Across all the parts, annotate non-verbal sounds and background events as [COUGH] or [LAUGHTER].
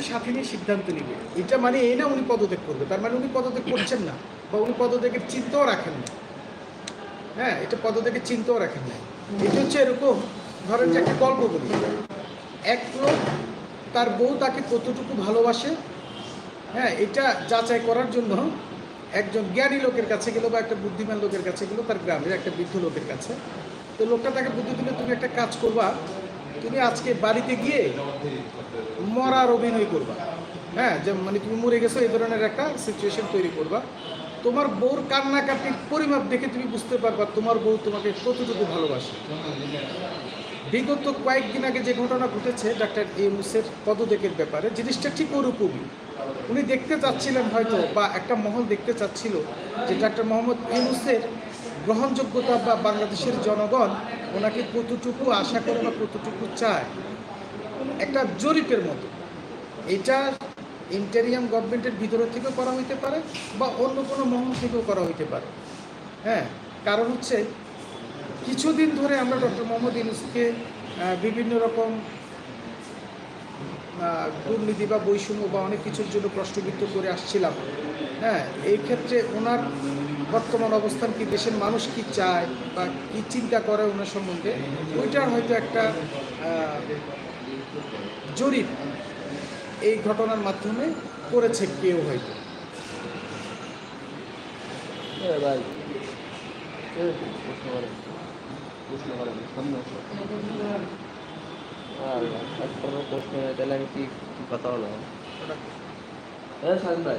কমিটিকে সাথে নিয়ে সিদ্ধান্ত নিবে। এটা মানে এই না উনি পদত্যাগ করবে। তার মানে উনি পদত্যাগ করছেন না বা উনি পদত্যাগের চিন্তাও রাখেন না। হ্যাঁ এটা পদত্যাগের চিন্তাও রাখেন না। এটা হচ্ছে এরকম, ধরেন যে একটা গল্প বলি। এক লোক তার বউ তাকে কতটুকু ভালোবাসে হ্যাঁ এটা যাচাই করার জন্য একজন জ্ঞানী লোকের কাছে গেলো বা একটা বুদ্ধিমান লোকের কাছে গেলো, তার গ্রামের একটা বৃদ্ধ লোকের কাছে। তো লোকটা তাকে বুদ্ধি দিলে, তুমি একটা কাজ করবা তুমি আজকে বাড়িতে গিয়ে মরার অভিনয় করবা। হ্যাঁ যে মানে তুমি মরে গেছো, এই ধরনের একটা সিচুয়েশন তৈরি করবা। তোমার বউর কান্নাকাটির পরিমাপ দেখে তুমি বুঝতে পারবা তোমার বউ তোমাকে কতটুকু ভালোবাসে। বিগত কয়েকদিন আগে যে ঘটনা ঘটেছে, ডাক্তার ইউনুসের পদত্যাগের ব্যাপারে, জিনিসটা ঠিক ওরকমই। উনি দেখতে চাচ্ছিলেন হয়তো বা একটা মহল দেখতে চাচ্ছিল যে ডাক্তার মোহাম্মদ ইউনুসের গ্রহণযোগ্যতা বা বাংলাদেশের জনগণ ওনাকে কতটুকু আশা করে বা কতটুকু চায়? একটা জরিপের মতো। এটা ইন্টেরিয়াম গভর্নমেন্টের ভিতর থেকেও করা হইতে পারে বা অন্য কোনো মহল থেকেও করা হইতে পারে। হ্যাঁ কারণ হচ্ছে কিছুদিন ধরে আমরা ডক্টর মোহাম্মদ ইউনুসকে বিভিন্ন রকম দুর্নীতি বা বৈষম্য বা অনেক কিছুর জন্য প্রশ্নবিদ্ধ করে আসছিলাম। হ্যাঁ এই ক্ষেত্রে ওনার বর্তমান অবস্থান কি, দেশের মানুষ কি চায় বা কি চিন্তা করে ওনার সম্বন্ধে, ওইটার হয়তো একটা জরিপ এই ঘটনার মাধ্যমে করেছে কেউ হয়তো। এ ভাই প্রশ্ন করেন সামনে আর কোনো প্রশ্ন তাহলে আমি কি কথা হলো হ্যাঁ সাহেব ভাই।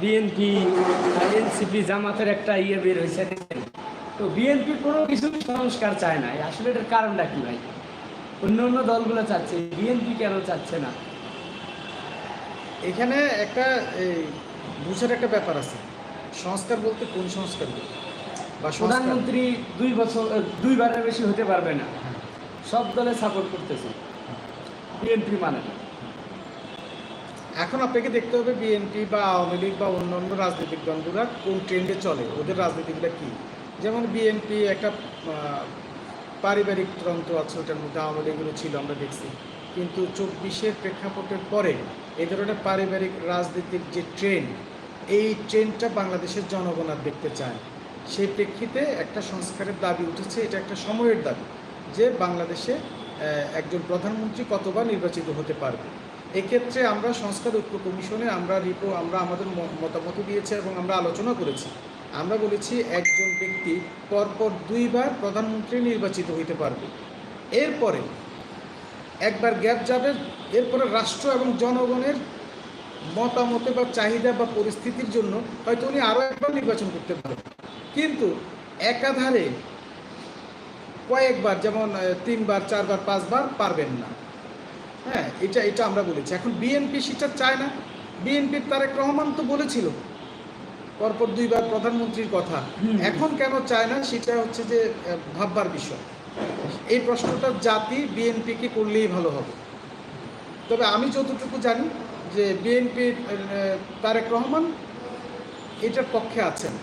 বিএনপি এনসিপি জামাতের একটা ইয়ে বের হয়েছে। তো বিএনপি কোনো কিছু সংস্কার চায় না। আসলে এটার কারণটা কি ভাই? অন্য অন্য দলগুলো চাচ্ছে বিএনপি কেন চাচ্ছে না? এখানে একটা এই বুঝার একটা ব্যাপার আছে। সংস্কার বলতে কোন সংস্কার বলতে? বা প্রধানমন্ত্রী দুই বছর দুইবারের বেশি হতে পারবে না। সব দলে সাপোর্ট করতেছে। বিএনপি মানে না। এখন আপনাকে দেখতে হবে বিএনপি বা আওয়ামী লীগ বা অন্যান্য রাজনৈতিক দলগুলো কোন ট্রেন্ডে চলে, ওদের রাজনীতিগুলো কী? যেমন বিএনপি একটা পারিবারিক তন্ত্র আছে, ওটার মধ্যে আওয়ামী লীগগুলো ছিল, আমরা দেখছি। কিন্তু চব্বিশের প্রেক্ষাপটের পরে এই ধরনের পারিবারিক রাজনীতির যে ট্রেন্ড এই ট্রেন্ডটা বাংলাদেশের জনগণ আর দেখতে চায়। সেই প্রেক্ষিতে একটা সংস্কারের দাবি উঠেছে, এটা একটা সময়ের দাবি যে বাংলাদেশে একজন প্রধানমন্ত্রী কতবার নির্বাচিত হতে পারবে। এক্ষেত্রে আমরা সংস্কার ঐক্য কমিশনে আমরা রিপো আমরা আমাদের মতামত দিয়েছি এবং আমরা আলোচনা করেছি। আমরা বলেছি একজন ব্যক্তি পরপর দুইবার প্রধানমন্ত্রী নির্বাচিত হইতে পারবে। এরপরে একবার গ্যাপ যাবে, এরপরে রাষ্ট্র এবং জনগণের মতামতে বা চাহিদা বা পরিস্থিতির জন্য হয়তো উনি আরও একবার নির্বাচন করতে পারেন। কিন্তু একাধারে কয়েকবার, যেমন তিনবার, চারবার, পাঁচবার পারবেন না। হ্যাঁ এটা এটা আমরা বলেছি। এখন বিএনপি সেটা চায় না। বিএনপির তারেক রহমান তো বলেছিল পরপর দুইবার প্রধানমন্ত্রীর কথা। এখন কেন চায় না সেটা হচ্ছে যে ভাববার বিষয়। এই প্রশ্নটা জাতি বিএনপিকে করলেই ভালো হবে। তবে আমি যতটুকু জানি যে বিএনপির তারেক রহমান এটার পক্ষে আছেন।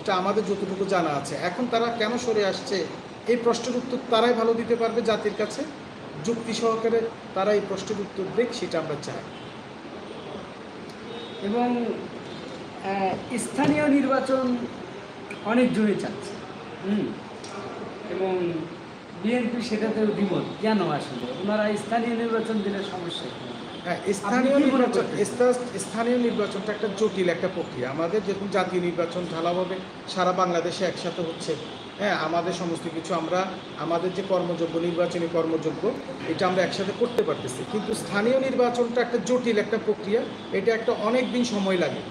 এটা আমাদের যতটুকু জানা আছে। এখন তারা কেন সরে আসছে এই প্রশ্নের উত্তর তারাই ভালো দিতে পারবে জাতির কাছে। যুক্তি সহকারে তারা এই প্রশ্নের উত্তর দেখ সেটা আমরা চাই। এবং স্থানীয় নির্বাচন অনেকজনই চাচ্ছে হুম? এবং বিএনপি সেটাতেও দ্বিমত। কেন আসলে? ওনারা স্থানীয় নির্বাচন দিলে সমস্যা হ্যাঁ নির্বাচন স্থানীয় নির্বাচনটা একটা জটিল একটা প্রক্রিয়া। আমাদের যেরকম জাতীয় নির্বাচন ঢালাভাবে সারা বাংলাদেশে একসাথে হচ্ছে। হ্যাঁ আমাদের সমস্ত কিছু আমরা, আমাদের যে কর্মযোগ্য, নির্বাচনী কর্মযোগ্য, এটা আমরা একসাথে করতে পারতেছি। কিন্তু স্থানীয় নির্বাচনটা একটা জটিল একটা প্রক্রিয়া, এটা একটা অনেক দিন সময় লাগে।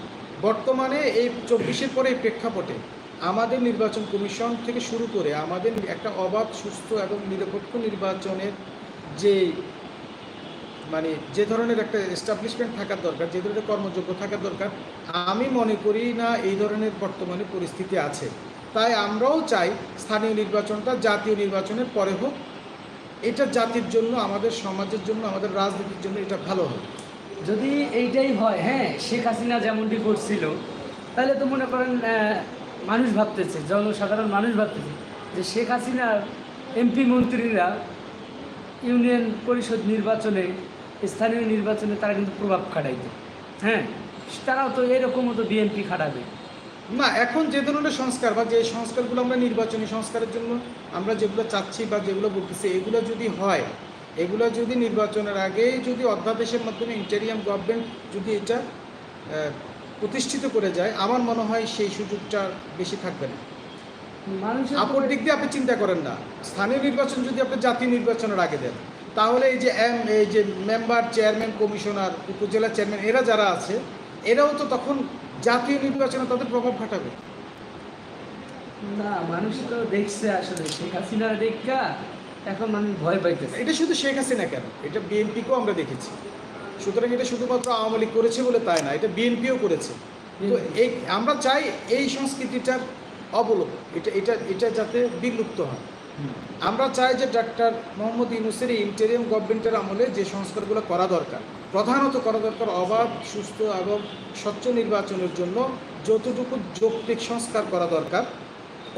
বর্তমানে এই চব্বিশের পরে এই প্রেক্ষাপটে আমাদের নির্বাচন কমিশন থেকে শুরু করে আমাদের একটা অবাধ, সুস্থ এবং নিরপেক্ষ নির্বাচনের যে মানে যে ধরনের একটা এস্টাবলিশমেন্ট থাকার দরকার, যে ধরনের কর্মযোগ্য থাকার দরকার, আমি মনে করি না এই ধরনের বর্তমানে পরিস্থিতি আছে। তাই আমরাও চাই স্থানীয় নির্বাচনটা জাতীয় নির্বাচনের পরে হোক। এটা জাতির জন্য, আমাদের সমাজের জন্য, আমাদের রাজনীতির জন্য এটা ভালো হবে। যদি এইটাই হয় হ্যাঁ শেখ হাসিনা যেমনটি করছিল, তাহলে তো মনে করেন মানুষ ভাবতেছে, জনসাধারণ মানুষ ভাবতেছে যে শেখ হাসিনার এমপি মন্ত্রীরা ইউনিয়ন পরিষদ নির্বাচনে, স্থানীয় নির্বাচনে তারা কিন্তু প্রভাব খাটাইতো। হ্যাঁ তারাও তো এরকমও তো বিএনপি খাটাবে। না এখন যে ধরনের সংস্কার বা যে সংস্কারগুলো আমরা নির্বাচনী সংস্কারের জন্য আমরা যেগুলো চাচ্ছি বা যেগুলো বলতেছি এগুলো যদি হয় এগুলো যদি নির্বাচনের আগে যদি অধ্যাদেশের মাধ্যমে ইন্টেরিয়াম গভর্নমেন্ট যদি এটা প্রতিষ্ঠিত করে যায় আমার মনে হয় সেই সুযোগটা বেশি থাকবে না। আপর দিক দিয়ে আপনি চিন্তা করেন না। স্থানীয় নির্বাচন যদি আপনি জাতীয় নির্বাচনের আগে দেন তাহলে এই যে এম এই যে মেম্বার চেয়ারম্যান কমিশনার উপজেলা চেয়ারম্যান এরা যারা আছে এরাও তো তখন জাতীয় নির্বাচনে তাদের প্রভাব খাটাবে না মানুষ তো দেখছে আসলে। শেখ হাসিনা দেখা এখন মানুষ ভয় পাইতেছে। এটা শুধু শেখ হাসিনা কেন? এটা বিএনপিকেও আমরা দেখেছি। সুতরাং এটা শুধুমাত্র আওয়ামী লীগ করেছে বলে তাই না এটা বিএনপিও করেছে। তো এই আমরা চাই এই সংস্কৃতিটার অবলোপ এটা এটা এটা যাতে বিলুপ্ত হয়। আমরা চাই যে ডাক্তার মোহাম্মদ ইউনুসের ইন্টেরিয়াম গভর্নমেন্টের আমলে যে সংস্কারগুলো করা দরকার, প্রধানত করা দরকার অবাধ, সুস্থ এবং স্বচ্ছ নির্বাচনের জন্য যতটুকু যৌক্তিক সংস্কার করা দরকার,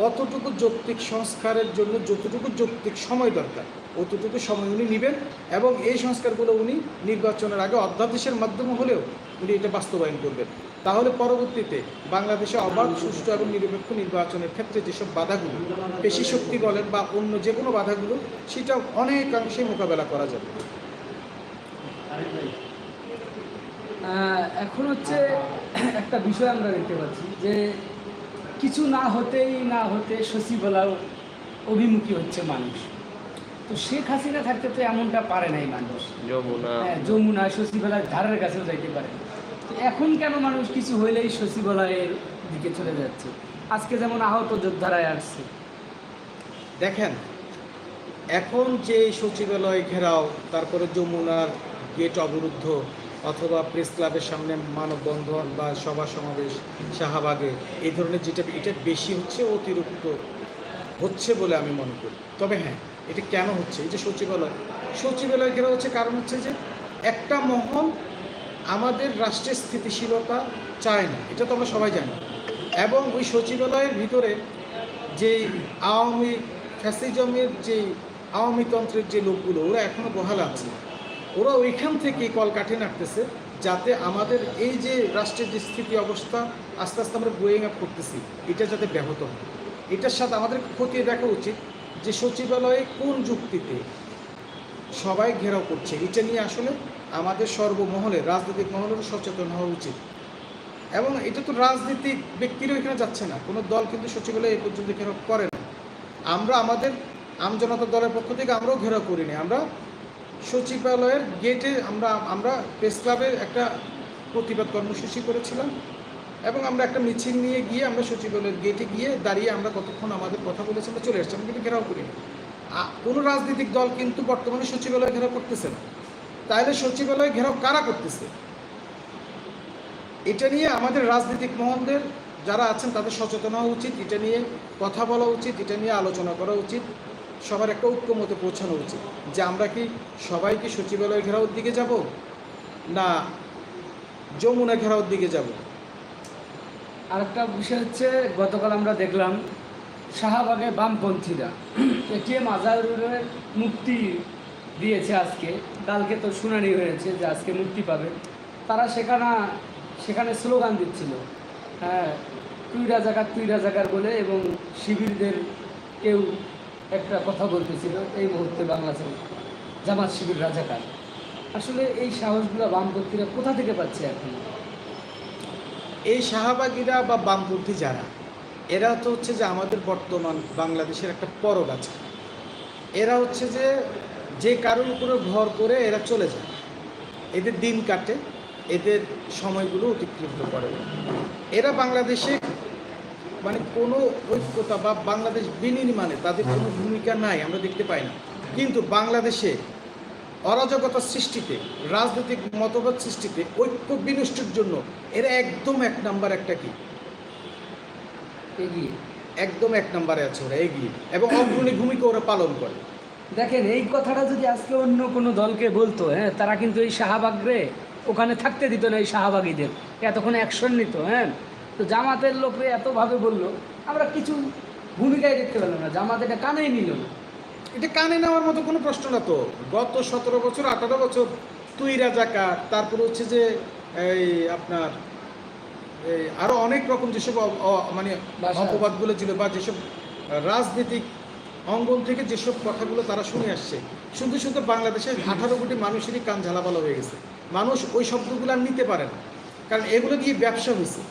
অতটুকু যৌক্তিক সংস্কারের জন্য যতটুকু যৌক্তিক সময় দরকার, অতটুকু সময় উনি নেবেন এবং এই সংস্কারগুলো উনি নির্বাচনের আগে অধ্যাদেশের মাধ্যমে হলেও উনি এটা বাস্তবায়ন করবেন। তাহলে পরবর্তীতে বাংলাদেশে অবাধ সুষ্ঠু এবং নিরপেক্ষ নির্বাচনের ক্ষেত্রে যেসব বাধাগুলো পেশি শক্তি বলেন বা অন্য যে কোনো বাধাগুলো সেটা অনেকাংশে মোকাবেলা করা যাবে। আহ, এখন হচ্ছে একটা বিষয় আমরা দেখতে পাচ্ছি যে কিছু না হতেই না হতে সচিবালয় অভিমুখী হচ্ছে মানুষ। তো শেখ হাসিনা থাকতে তো এমনটা পারে নাই মানুষ। যমুনা। হ্যাঁ যমুনা সচিবালয়ের ধারের কাছেও যাইতে পারে। না। এখন কেন মানুষ কিছু হইলেই সচিবালয়ের দিকে চলে যাচ্ছে? আজকে যেমন আহত যোদ্ধারায় আসছে। দেখেন, এখন যে সচিবালয় ঘেরাও, তারপরে যমুনার গেট অবরুদ্ধ অথবা প্রেস ক্লাবের সামনে মানববন্ধন বা সভা সমাবেশ, শাহবাগে, এই ধরনের যেটা, এটা বেশি হচ্ছে, অতিরিক্ত হচ্ছে বলে আমি মনে করি। তবে হ্যাঁ এটা কেন হচ্ছে? এই যে সচিবালয় সচিবালয় ঘেরা হচ্ছে কারণ হচ্ছে যে একটা মহল আমাদের রাষ্ট্রের স্থিতিশীলতা চায় না, এটা তো আমরা সবাই জানি। এবং ওই সচিবালয়ের ভিতরে যে আওয়ামী ফ্যাসিজমের যে আওয়ামী তন্ত্রের যে লোকগুলো, ওরা এখনও বহাল আছে। ওরা ওইখান থেকে কল কাঠে নাড়তেছে যাতে আমাদের এই যে রাষ্ট্রের যে স্থিতি অবস্থা, আস্তে আস্তে আমরা গ্রোয়িং আপ করতেছি, এটা যাতে ব্যাহত হয়। এটার সাথে আমাদের খতিয়ে দেখা উচিত যে সচিবালয়ে কোন যুক্তিতে সবাই ঘেরাও করছে। এটা নিয়ে আসলে আমাদের সর্বমহলে রাজনৈতিক মহলেরও সচেতন হওয়া উচিত। এবং এটা তো রাজনীতিক ব্যক্তিরও এখানে যাচ্ছে না। কোনো দল কিন্তু সচিবালয় এই পর্যন্ত ঘেরাও করে না। আমরা আমাদের আমজনতা দলের পক্ষ থেকে আমরাও ঘেরাও করিনি। আমরা সচিবালয়ের গেটে আমরা আমরা প্রেস ক্লাবের একটা প্রতিবাদ কর্মসূচি করেছিলাম। এবং আমরা একটা মিছিল নিয়ে গিয়ে আমরা সচিবালয়ের গেটে গিয়ে দাঁড়িয়ে আমরা কতক্ষণ আমাদের কথা বলেছি আমরা চলে এসেছি। আমরা কিন্তু ঘেরাও করিনি। কোনো রাজনৈতিক দল কিন্তু বর্তমানে সচিবালয় ঘেরাও করতেছে না। তাহলে সচিবালয় ঘেরাও কারা করতেছে? এটা নিয়ে আমাদের রাজনৈতিক মহলদের যারা আছেন তাদের সচেতন হওয়া উচিত, এটা নিয়ে কথা বলা উচিত, এটা নিয়ে আলোচনা করা উচিত, সবার একটা ঐক্যমতে পৌঁছানো উচিত। যে আমরা কি সবাই কি সচিবালয় ঘেরাওর দিকে যাব? না যমুনা ঘেরাওর দিকে যাব? আরেকটা বিষয় হচ্ছে, গতকাল আমরা দেখলাম শাহবাগে বামপন্থীরা এটিএম আজহারুলের মুক্তি দিয়েছে আজকে। কালকে তো শুনানি হয়েছে যে আজকে মুক্তি পাবে। তারা সেখানে সেখানে স্লোগান দিচ্ছিল। হ্যাঁ তুই রাজাকার তুই রাজাকার বলে এবং শিবিরদের কেউ একটা কথা বলতেছিল এই মুহূর্তে বাংলাদেশে জামাত শিবির রাজাকার। আসলে এই সাহসগুলো বামপন্থীরা কোথা থেকে পাচ্ছে এখন? এই শাহবাগীরা বা বামপন্থী যারা, এরা তো হচ্ছে যে আমাদের বর্তমান বাংলাদেশের একটা পরগাছা এরা হচ্ছে যে যে কারোর উপরে ভর করে এরা চলে যায়। এদের দিন কাটে এদের সময়গুলো অতিক্রান্ত করে। এরা বাংলাদেশে মানে কোনো ঐক্যতা বা বাংলাদেশ বিনির্মাণে তাদের কোনো ভূমিকা নাই আমরা দেখতে পাই না। কিন্তু বাংলাদেশে অরাজকতা সৃষ্টিতে রাজনৈতিক মতবাদ সৃষ্টিতে ঐক্য বিনষ্টের জন্য এরা একদম এক নাম্বার একটা কি? এগিয়ে। একদম এক নম্বরে আছে ওরা এগিয়ে। এবং অগ্রণী ভূমিকা ওরা পালন করে। দেখেন এই কথাটা যদি আজকে অন্য কোনো দলকে বলতো হ্যাঁ তারা কিন্তু এই শাহবাগরে ওখানে থাকতে দিত না এই শাহবাগীদের। এতক্ষণ অ্যাকশন নিত হ্যাঁ। তো জামাতের লোকরে এতভাবে বলল আমরা কিছু ভূমিকায় দেখতে পেলাম না। জামাত এটা কানেই নিল না। এটা কানে নেওয়ার মতো কোনো প্রশ্ন না তো। গত সতেরো বছর আঠারো বছর তুই রাজাকার তারপর হচ্ছে যে এই আপনার এই আরও অনেক রকম যেসব মানে। অপবাদগুলো ছিল বা যেসব রাজনৈতিক অঙ্গন থেকে যেসব কথাগুলো তারা শুনে আসছে, শুনতে শুনতে বাংলাদেশের আঠারো কোটি মানুষেরই কান ঝালাপালা হয়ে গেছে। মানুষ ওই শব্দগুলো আর নিতে পারে না। কারণ এগুলো দিয়ে ব্যবসা হয়েছে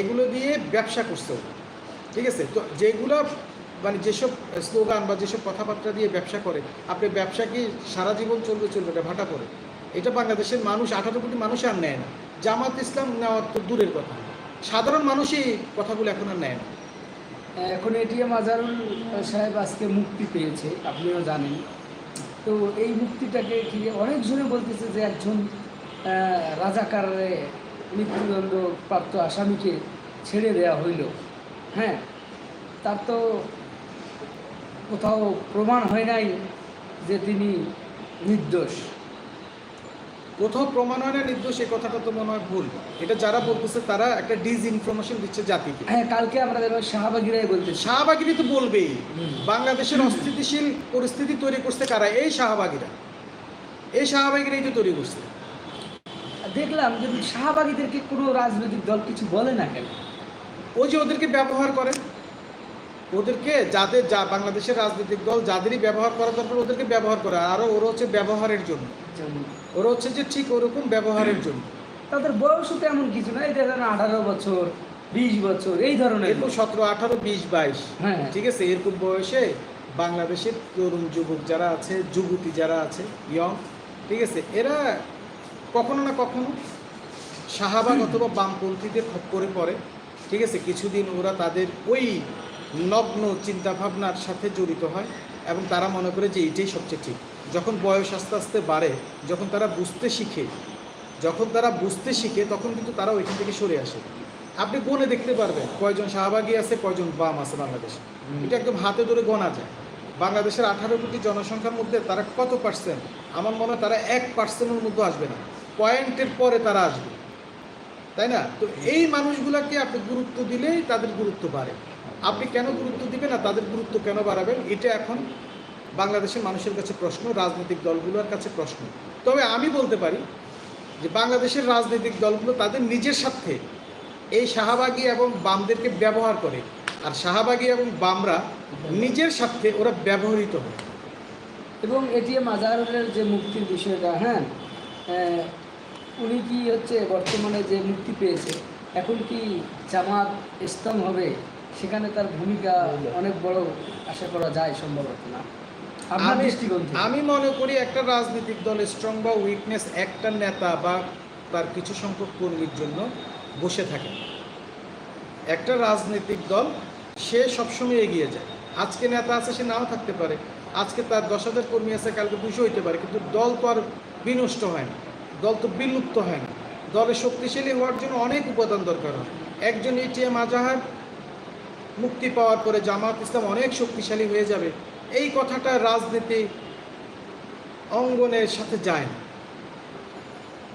এগুলো দিয়ে ব্যবসা করছে ঠিক আছে? তো যেগুলো মানে যেসব স্লোগান বা যেসব কথাবার্তা দিয়ে ব্যবসা করে, আপনি ব্যবসা কি সারা জীবন চলবে চলবে এটা ভাটা করে এটা বাংলাদেশের মানুষ, আঠারো কোটি মানুষ আর নেয় না। জামাত ইসলাম নেওয়ার তো দূরের কথা। সাধারণ মানুষই কথাগুলো এখন আর নেয় না। এখন এটিএম আজারুল সাহেব আজকে মুক্তি পেয়েছে, আপনিও জানেন। তো এই মুক্তিটাকে কি অনেকজনে বলতেছে যে একজন রাজাকারে মৃত্যুদণ্ড প্রাপ্ত আসামিকে ছেড়ে দেওয়া হইল। হ্যাঁ তার তো কোথাও প্রমাণ হয় নাই যে তিনি নির্দোষ। কোথাও প্রমাণ হয় না নির্দোষ এই কথাটা তো মনে হয় ভুল। এটা যারা বলতেছে তারা একটা ডিজ ইনফরমেশন দিচ্ছে জাতিকে। হ্যাঁ কালকে আমরা দেখলাম শাহবাগিরাই বলতেছি শাহবাগিরি তো বলবেই। বাংলাদেশের অস্থিতিশীল পরিস্থিতি তৈরি করছে কারা? এই শাহবাগিরা। এই শাহবাগিরাই তো তৈরি করছে। দেখলাম যে শাহবাগীদেরকে কোনো রাজনৈতিক দল কিছু বলে না কেন? ওই যে ওদেরকে ব্যবহার করে। ওদেরকে যাদের যা বাংলাদেশের রাজনৈতিক দল যাদেরই ব্যবহার করা দরকার ওদেরকে ব্যবহার করে। আরও ওরা হচ্ছে ব্যবহারের জন্য। ওরা হচ্ছে যে ঠিক ওরকম ব্যবহারের জন্য। তাদের বয়সও তেমন কিছু না। এই দেখেন আঠারো বছর বিশ বছর এই ধরনের এরকম সতেরো আঠারো বিশ বাইশ। হ্যাঁ। ঠিক আছে? এরকম বয়সে বাংলাদেশের তরুণ যুবক যারা আছে যুবতী যারা আছে ইয়ং ঠিক আছে? এরা কখনো না কখনো শাহবাগ অথবা বামপন্থীদের খপ্পরে পড়ে। ঠিক আছে? কিছুদিন ওরা তাদের ওই নগ্ন চিন্তাভাবনার সাথে জড়িত হয় এবং তারা মনে করে যে এইটাই সবচেয়ে ঠিক। যখন বয়স আস্তে আস্তে বাড়ে যখন তারা বুঝতে শিখে যখন তারা বুঝতে শিখে তখন কিন্তু তারা ওইখান থেকে সরে আসে। আপনি গনে দেখতে পারবেন কয়জন শাহবাগী আছে কয়জন বাম আছে বাংলাদেশে। এটা একদম হাতে ধরে গোনা যায়। বাংলাদেশের আঠারো কোটি জনসংখ্যার মধ্যে তারা কত পার্সেন্ট আমার মনে হয় তারা এক পার্সেন্টের মধ্যে আসবে না। পয়েন্টের পরে তারা আসবে। তাই না? তো এই মানুষগুলোকে আপনি গুরুত্ব দিলেই তাদের গুরুত্ব বাড়ে। আপনি কেন গুরুত্ব দিবেন আর তাদের গুরুত্ব কেন বাড়াবেন? এটা এখন বাংলাদেশের মানুষের কাছে প্রশ্ন, রাজনৈতিক দলগুলোর কাছে প্রশ্ন। তবে আমি বলতে পারি যে বাংলাদেশের রাজনৈতিক দলগুলো তাদের নিজের স্বার্থে এই শাহবাগী এবং বামদেরকে ব্যবহার করে। আর শাহবাগী এবং বামরা নিজের স্বার্থে ওরা ব্যবহৃত হয়। এবং এটিএম আজহারুলের যে মুক্তির বিষয়টা হ্যাঁ? উনি কি হচ্ছে বর্তমানে যে মুক্তি পেয়েছে, এখন কি জামাত ইসলাম হবে? সেখানে তার ভূমিকা অনেক বড় আশা করা যায় সম্ভবত না। আমি মনে করি একটা রাজনৈতিক দল স্ট্রং বা উইকনেস একটা নেতা বা তার কিছু সংখ্যক কর্মীর জন্য বসে থাকে। একটা রাজনৈতিক দল সে সবসময় এগিয়ে যায়। আজকে নেতা আছে সে নাও থাকতে পারে। আজকে তার দশ হাজার কর্মী আছে কালকে দুশো হইতে পারে। কিন্তু দল তো আর বিনষ্ট হয় না। দল তো বিলুপ্ত হয় না। দলে শক্তিশালী হওয়ার জন্য অনেক উপাদান দরকার হয়। একজন এটিএম আজাহার মুক্তি পাওয়ার পরে জামাত ইসলাম অনেক শক্তিশালী হয়ে যাবে। এই কথাটা রাজনীতি অঙ্গনের সাথে যায় না।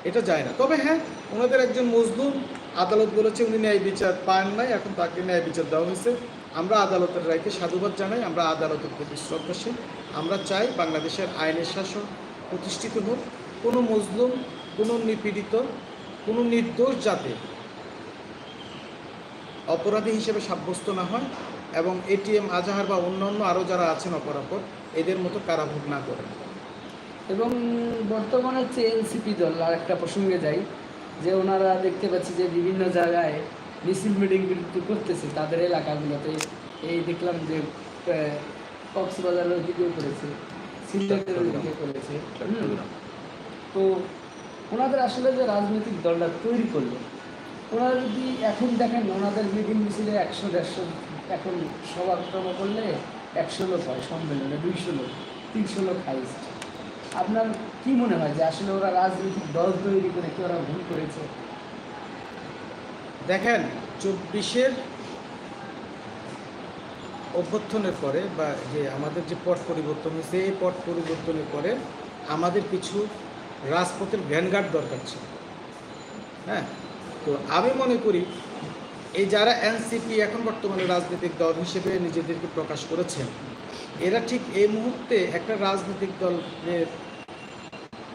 এটা যায় না। তবে হ্যাঁ ওনাদের একজন মজলুম আদালত বলেছে, উনি ন্যায় বিচার পান নাই, এখন তাকে ন্যায় বিচার দেওয়া হয়েছে। আমরা আদালতের রায়কে সাধুবাদ জানাই, আমরা আদালতের প্রতি শ্রদ্ধাশীল। আমরা চাই বাংলাদেশের আইনের শাসন প্রতিষ্ঠিত হোক। কোনো মজলুম, কোনো নিপীড়িত, কোনো নির্দোষ যাতে অপরাধী হিসেবে সাব্যস্ত না হয় এবং এটিএম আজাহার বা অন্যান্য আরও যারা আছেন অপরাপর এদের মতো কারাভোগ না করে। এবং বর্তমানে হচ্ছে এনসিপি দল আর একটা প্রসঙ্গে যাই যে ওনারা দেখতে পাচ্ছি যে বিভিন্ন জায়গায় মিছিল মিটিং কিন্তু করতেছে তাদের এলাকাগুলোতে। এই দেখলাম যে কক্সবাজারের দিকেও করেছে সিলেটের দিকে করেছে। তো ওনাদের আসলে যে রাজনৈতিক দলটা তৈরি করল ওনারা যদি এখন দেখেন ওনাদের মিটিং মিছিলে একশো, দেড়শো, এখন সভা টভা করলে একশো লোক হয় সম্মেলনে, দুইশো লোক, তিনশো লোক হাইস্ট আপনার কি মনে হয় যে আসলে ওরা রাজনৈতিক দল তৈরি করে কি ওরা ভুল করেছে? দেখেন, চব্বিশের অভ্যর্থনের পরে বা যে আমাদের যে পট পরিবর্তন হয়েছে, এই পট পরিবর্তনের পরে আমাদের কিছু রাজপথের ভ্যানগার্ড দরকার ছিল। হ্যাঁ? তো আমি মনে করি এই যারা এনসিপি এখন বর্তমানে রাজনৈতিক দল হিসেবে নিজেদেরকে প্রকাশ করেছেন এরা ঠিক এই মুহূর্তে একটা রাজনৈতিক দলের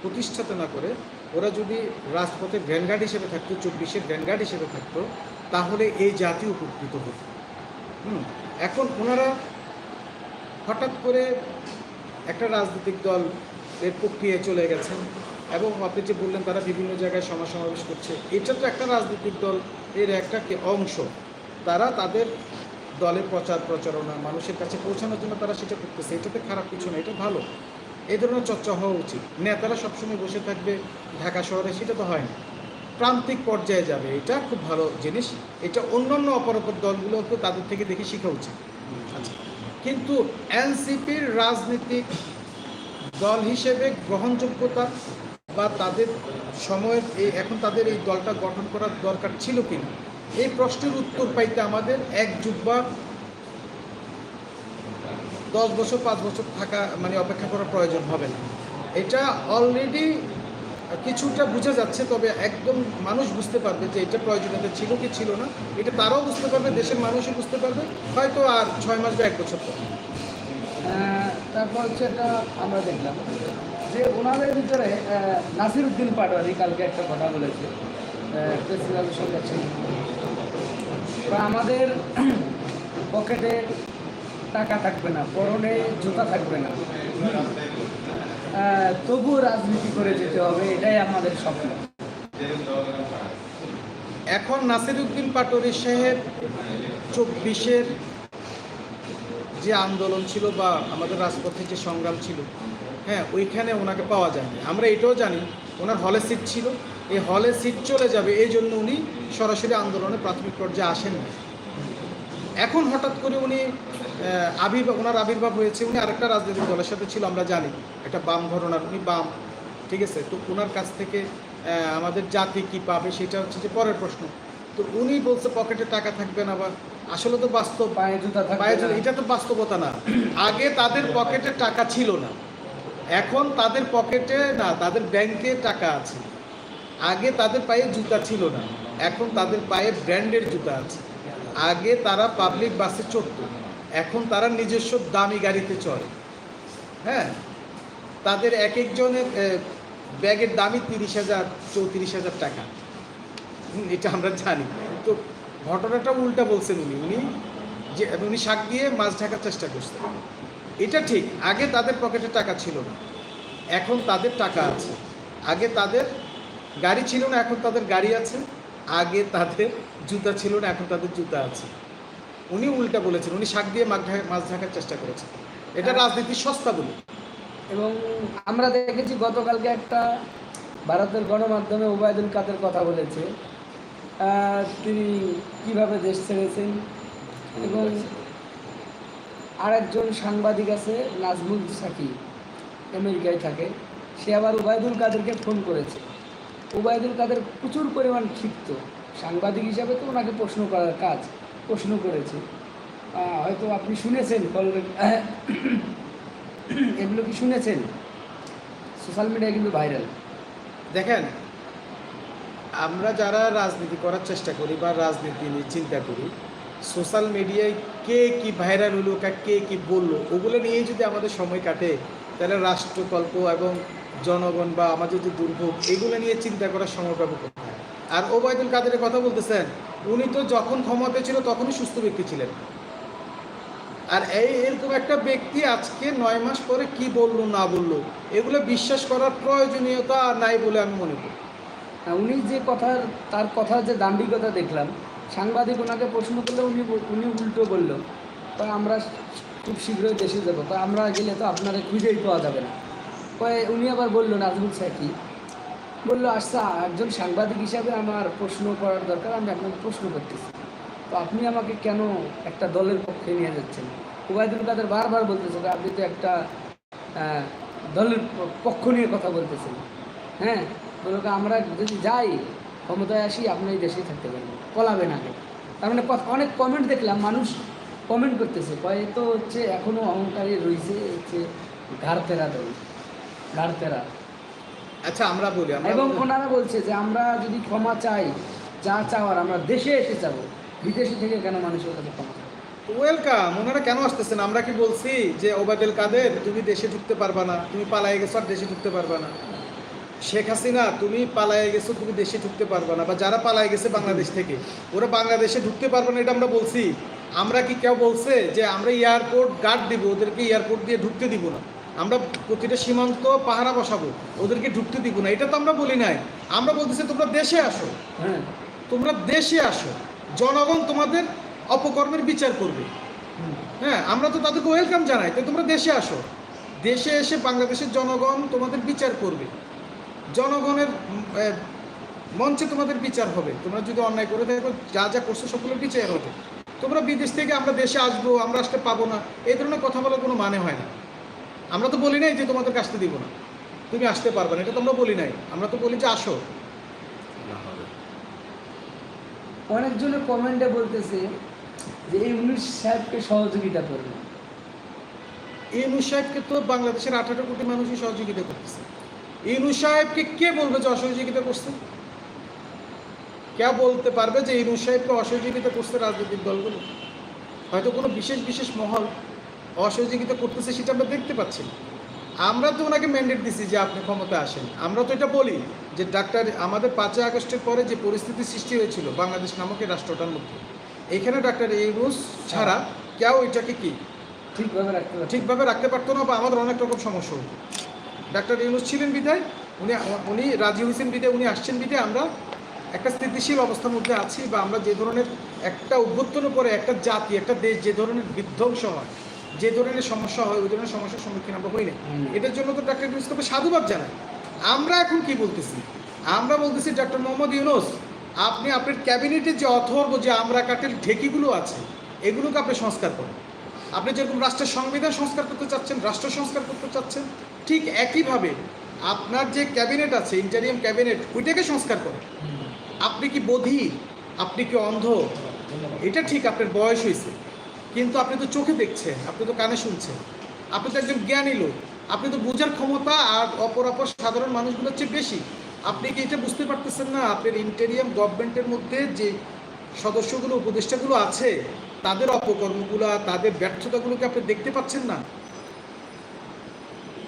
প্রতিষ্ঠাতা না করে, ওরা যদি রাজপথের ভ্যানগার্ড হিসেবে থাকতো, চব্বিশের ভ্যানগার্ড হিসেবে থাকতো, তাহলে এই জাতি উপকৃত হতো। হুম, এখন ওনারা হঠাৎ করে একটা রাজনৈতিক দল এর প্রক্রিয়ায় চলে গেছেন। এবং আপনি যে বললেন তারা বিভিন্ন জায়গায় সমাজ সমাবেশ করছে, এটা তো একটা রাজনৈতিক দল, এর একটা অংশ? তারা তাদের দলের প্রচার প্রচারণা, মানুষের কাছে পৌঁছানোর জন্য তারা সেটা করতেছে এটাতে খারাপ কিছু না, এটা ভালো। এই ধরনের চর্চা হওয়া উচিত। নেতারা সবসময় বসে থাকবে ঢাকা শহরে, সেটা তো হয় না। প্রান্তিক পর্যায়ে যাবে, এটা খুব ভালো জিনিস। এটা অন্যান্য অপরাপর দলগুলোকে তাদের থেকে দেখে শেখা উচিত। আচ্ছা কিন্তু এনসিপির রাজনীতিক দল হিসেবে গ্রহণযোগ্যতা বা তাদের সময়ের এই এখন তাদের এই দলটা গঠন করার দরকার ছিল কিনা? এই প্রশ্নের উত্তর পাইতে আমাদের এক যুগ বা দশ বছর, পাঁচ বছর থাকা মানে অপেক্ষা করার প্রয়োজন হবে না। এটা অলরেডি কিছুটা বোঝা যাচ্ছে, তবে একদম মানুষ বুঝতে পারবে যে এটা প্রয়োজনীয়তা ছিল কি ছিল না। এটা তারাও বুঝতে পারবে, দেশের মানুষও বুঝতে পারবে, হয়তো আর ছয় মাস বা এক বছর পর। তারপর হচ্ছে এটা আমরা দেখলাম। যে ওনাদের ভিতরে নাসির উদ্দিন পাটোয়ারি কালকে একটা কথা বলেছে প্রেসিডেন্টের সঙ্গে বা আমাদের [CLEARS THROAT] পকেটে টাকা থাকবে না, পরনে জুতা থাকবে না। তবুও রাজনীতি করে যেতে হবে, এটাই আমাদের স্বপ্ন। এখন নাসিরুদ্দিন পাটোয়ারি সাহেব চব্বিশের যে আন্দোলন ছিল বা আমাদের রাজপথে যে সংগ্রাম ছিল হ্যাঁ ওইখানে ওনাকে পাওয়া যায়নি। আমরা এটাও জানি ওনার হলে সিট ছিল। এই হলে সিট চলে যাবে এই জন্য উনি সরাসরি আন্দোলনে প্রাথমিক পর্যায়ে আসেন না এখন হঠাৎ করে উনি আবির্ভাব ওনার আবির্ভাব হয়েছে। উনি আরেকটা রাজনৈতিক দলের সাথে ছিল আমরা জানি। একটা বাম ঘটনার উনি বাম ঠিক আছে? তো ওনার কাছ থেকে আমাদের জাতি কি পাবে সেটা হচ্ছে যে পরের প্রশ্ন। তো উনি বলছে পকেটে টাকা থাকবে না বা আসলে তো বাস্তব। এটা তো বাস্তবতা না। আগে তাদের পকেটে টাকা ছিল না। এখন তাদের পকেটে না, তাদের ব্যাংকে টাকা আছে। আগে তাদের পায়ে জুতা ছিল না। এখন তাদের পায়ে ব্র্যান্ডের জুতা আছে। আগে তারা পাবলিক বাসে চড়ত। এখন তারা নিজস্ব দামি গাড়িতে চড়ে। হ্যাঁ? তাদের এক একজনের ব্যাগের দামই তিরিশ হাজার, চৌত্রিশ হাজার টাকা। এটা আমরা জানি। তো ঘটনাটা উল্টা বলছেন উনি। উনি যে, উনি শাক দিয়ে মাছ ঢাকার চেষ্টা করছেন। এটা ঠিক আগে তাদের পকেটে টাকা ছিল না। এখন তাদের টাকা আছে। আগে তাদের গাড়ি ছিল না এখন তাদের গাড়ি আছে। আগে তাদের জুতা ছিল না এখন তাদের জুতা আছে। উনি উল্টা বলেছেন উনি শাক দিয়ে মাছ ঢাকা মাছ ঢাকার চেষ্টা করেছেন। এটা রাজনীতির সস্তা বলে। এবং আমরা দেখেছি গতকালকে একটা ভারতের গণমাধ্যমে ওবায়দুল কাদের কথা বলেছে। তিনি কীভাবে দেশ ছেড়েছেন এবং আরেকজন সাংবাদিক আছে, নাজমুল সাকি, আমেরিকায় থাকে। সে আবার ওবায়দুল কাদেরকে ফোন করেছে। ওবায়দুল কাদের প্রচুর পরিমাণ ক্ষিপ্ত। সাংবাদিক হিসাবে তো ওনাকে প্রশ্ন করার কাজ, প্রশ্ন করেছে। হয়তো আপনি শুনেছেন কল [COUGHS] এগুলো কি শুনেছেন? সোশ্যাল মিডিয়ায় কিন্তু ভাইরাল। দেখেন, আমরা যারা রাজনীতি করার চেষ্টা করি বা রাজনীতি নিয়ে চিন্তা করি সোশ্যাল মিডিয়ায় কে কি ভাইরাল হলো, কা কে বলল, ওগুলো নিয়েই যদি আমাদের সময় কাটে, তাহলে রাষ্ট্রকল্প এবং জনগণ বা আমাদের যে দুর্ভোগ, এগুলো নিয়ে চিন্তা করার সময় পাবো আর ওবায়দুল কাদেরের কথা বলতেছেন, উনি তো যখন ক্ষমতা ছিল তখনই সুস্থ ব্যক্তি ছিলেন। আর এই এরকম একটা ব্যক্তি আজকে নয় মাস পরে কি বলল, না বলল, এগুলো বিশ্বাস করার প্রয়োজনীয়তা নাই বলে আমি মনে করি। উনি যে কথার, তার কথার যে দাম্ভিকতা দেখলাম সাংবাদিক ওনাকে প্রশ্ন করলে উনি উনি উল্টো বলল। তো আমরা খুব শীঘ্রই দেশে যাব। তো আমরা গেলে তো আপনারা খুঁজেই পাওয়া যাবে না। কয়ে, উনি আবার বলল, নাজমুল সাকি বলল আচ্ছা একজন সাংবাদিক হিসাবে আমার প্রশ্ন করার দরকার, আমি আপনাকে প্রশ্ন করতেছি। তো আপনি আমাকে কেন একটা দলের পক্ষে নিয়ে যাচ্ছেন? ওবায়দুল কাদের বারবার বলতেছে আপনি তো একটা দলের পক্ষ নিয়ে কথা বলতেছেন। হ্যাঁ? বলো আমরা যদি যাই, ক্ষমতায় আসি, আপনি এই দেশেই থাকতে পারবেন। পলাবেন আগে তার মানে অনেক কমেন্ট দেখলাম মানুষ কমেন্ট করতেছে। কয়ে তো হচ্ছে এখনও অহংকারী রয়েছে হচ্ছে ঘাড়তেরা দল ঘাড়তেরা। আচ্ছা আমরা বলি এবং ওনারা বলছে যে আমরা যদি ক্ষমা চাই যা চাওয়ার আমরা দেশে এসে চাবো বিদেশে থেকে কেন মানুষের কাছে ক্ষমা? ওয়েলকাম ওনারা কেন আসতেছেন? আমরা কি বলছি যে ওবায়দুল কাদের তুমি দেশে ঢুকতে পারবা না। তুমি পালায়ে গেছো আর দেশে ঢুকতে পারবা না। শেখ হাসিনা তুমি পালায়ে গেছো তুমি দেশে ঢুকতে পারবা না। বা যারা পালায়ে গেছে বাংলাদেশ থেকে ওরা বাংলাদেশে ঢুকতে পারবে না এটা আমরা বলছি। আমরা কি কেউ বলছে যে আমরা এয়ারপোর্ট গার্ড দিব ওদেরকে এয়ারপোর্ট দিয়ে ঢুকতে দিব না। আমরা প্রতিটা সীমান্ত পাহারা বসাবো ওদেরকে ঢুকতে দিব না। এটা তো আমরা বলি নাই। আমরা বলতেছি তোমরা দেশে আসো। হ্যাঁ। তোমরা দেশে আসো। জনগণ তোমাদের অপকর্মের বিচার করবে। হ্যাঁ আমরা তো তাদেরকে ওয়েলকাম জানাই তো তোমরা দেশে আসো। দেশে এসে বাংলাদেশের জনগণ তোমাদের বিচার করবে। জনগণের মঞ্চে তোমাদের বিচার হবে। তোমরা যদি অন্যায় করে থাকো যা যা করছ সকলের বিচার হবে। তোমরা বিদেশ থেকে আমরা দেশে আসব আমরা আসতে পাবো না এই ধরনের কথা বলার কোনো মানে হয় না। আমরা তো বলি নাই যে তোমাদেরকে আসতে দিব না। তুমি আসতে পারবে না এটা তোমরা বলি নাই। আমরা তো বলি যে আসো। অনেকজনের কমেন্টে বলতেছে যে এই উনিশ সাহেবকে সহযোগিতা করবে। ইনু সাহেবকে তো বাংলাদেশের আঠারো কোটি মানুষই সহযোগিতা করতেছে। ইনু সাহেবকে কে বলবে যে অসহযোগিতা করছে? কে বলতে পারবে যে ইনু সাহেবকে অসহযোগিতা করছে রাজনৈতিক দলগুলো? হয়তো কোনো বিশেষ বিশেষ মহল অসহযোগিতা করতেছে সেটা আমরা দেখতে পাচ্ছি। আমরা তো ওনাকে ম্যান্ডেট দিছি যে আপনি ক্ষমতা আসেন। আমরা তো এটা বলি যে ডাক্তার আমাদের পাঁচই আগস্টের পরে যে পরিস্থিতি সৃষ্টি হয়েছিল বাংলাদেশ নামক এই রাষ্ট্রটার মধ্যে এখানে ডাক্তার ইউনুস ছাড়া কেউ এটাকে কি ঠিকভাবে রাখতে ঠিকভাবে রাখতে পারতো না বা আমাদের অনেক রকম সমস্যা হতো। ডাক্তার ইউনুস ছিলেন বিদায় উনি উনি রাজি হোসেন বিদায় উনি আসছেন বিদায় আমরা একটা স্থিতিশীল অবস্থার মধ্যে আছি বা আমরা যে ধরনের একটা উদ্বোধনের পরে একটা জাতি একটা দেশ যে ধরনের বিধ্বংস হয় যে ধরনের সমস্যা হয় ওই ধরনের সমস্যার সম্মুখীন আমরা হই না। এটার জন্য তো ডাক্তার ইউনুসকে সাধুবাদ জানাই। আমরা এখন কি বলতেছি? আমরা বলতেছি ডাক্তার মোহাম্মদ ইউনুস আপনি আপনার ক্যাবিনেটের যে অথর্ব যে আমরা কাটের ঢেকিগুলো আছে এগুলোকে আপনি সংস্কার করেন। আপনি যেরকম রাষ্ট্রের সংবিধান সংস্কার করতে চাচ্ছেন রাষ্ট্র সংস্কার করতে চাচ্ছেন ঠিক একইভাবে আপনার যে ক্যাবিনেট আছে ইন্টারিয়াম ক্যাবিনেট ওইটাকে সংস্কার করে আপনি কি বধির আপনি কি অন্ধ? এটা ঠিক আপনার বয়স হয়েছে। কিন্তু আপনি তো চোখে দেখছেন, আপনি তো কানে শুনছেন। আপনি তো একজন জ্ঞানী লোক। আপনি তো বোঝার ক্ষমতা আর অপর অপর সাধারণ মানুষগুলোর চেয়ে বেশি। আপনি কি এটা বুঝতে পারতেছেন না? আপনার ইন্টেরিয়াম গভর্নমেন্টের মধ্যে যে সদস্যগুলো, উপদেষ্টাগুলো আছে, তাদের অপকর্মগুলো, তাদের ব্যর্থতাগুলোকে আপনি দেখতে পাচ্ছেন না?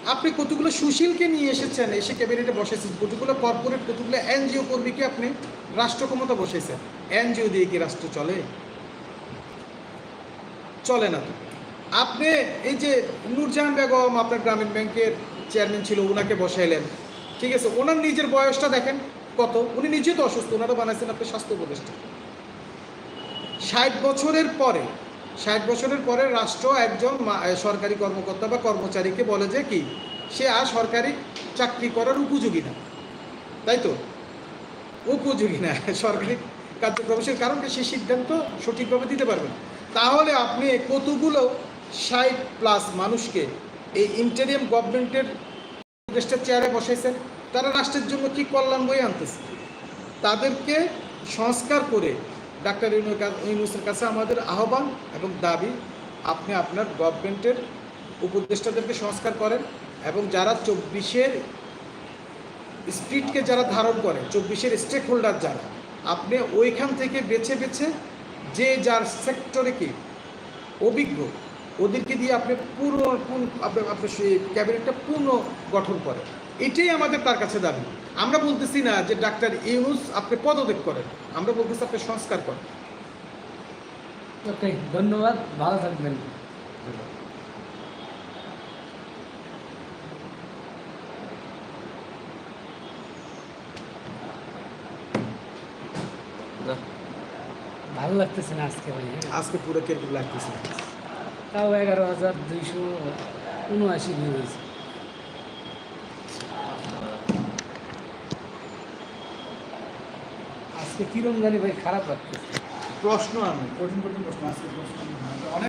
আপনি কতগুলো সুশীলকে নিয়ে এসেছেন? এসে ক্যাবিনেটে বসেছেন। কতগুলো কর্পোরেট কতগুলো এনজিও কর্মীকে আপনি রাষ্ট্র ক্ষমতা বসেছেন? এনজিও দিয়ে কি রাষ্ট্র চলে? চলে না তো। আপনি এই যে নূরজাহান বেগম, আপনার গ্রামীণ ব্যাংকের চেয়ারম্যান ছিল ওনাকে বসাইলেন। ঠিক আছে, ওনার নিজের বয়সটা দেখেন কত। উনি নিজে তো অসুস্থ ওনারা বানাইছেন আপনার স্বাস্থ্য উপদেষ্টা। ষাট বছরের পরে ষাট বছরের পরে রাষ্ট্র একজন সরকারি কর্মকর্তা বা কর্মচারীকে বলে যে কি, সে আর সরকারি চাকরি করার উপযোগী না। তাই তো? উপযোগী না সরকারি কার্যক্রম, সে কারণ সে সিদ্ধান্ত সঠিকভাবে দিতে পারবে না। তাহলে আপনি কতগুলো ষাট প্লাস মানুষকে এই ইন্টারিয়াম গভর্নমেন্টের দেশটার চেয়ারে বসাইছেন? তারা রাষ্ট্রের জন্য কি কল্যাণ বই আনতেছে? তাদেরকে সংস্কার করে ডাক্তার ইউনুসের কাছে আমাদের আহ্বান এবং দাবি, আপনি আপনার গভর্নমেন্টের উপদেষ্টাদেরকে সংস্কার করেন এবং যারা চব্বিশের স্পিডকে যারা ধারণ করে, চব্বিশের স্টেক হোল্ডার যারা, আপনি ওইখান থেকে বেছে বেছে যে যার সেক্টরে কি অভিজ্ঞ, ওদেরকে দিয়ে আপনি পুরো আপনি আপনার সেই ক্যাবিনেটটা পূর্ণ গঠন করেন। এটাই আমাদের তার কাছে দাবি। আমরা বলতেছি না যে ডাক্তার ইউনুস আপনি পদত্যাগ করেন আমরা বলতেছি আপনি সংস্কার করেন। ওকে ধন্যবাদ ভালো থাকবেন। ভালো লাগতেছে না আজকে ভাই? আজকে পুরো কীরকম লাগতেছে? তাও এগারো হাজার দুইশো উনআশি ভিউ হয়েছে। আজকে কিরম জানি ভাই খারাপ লাগছে প্রশ্ন আমি কঠিন কঠিন প্রশ্ন আজকে প্রশ্ন।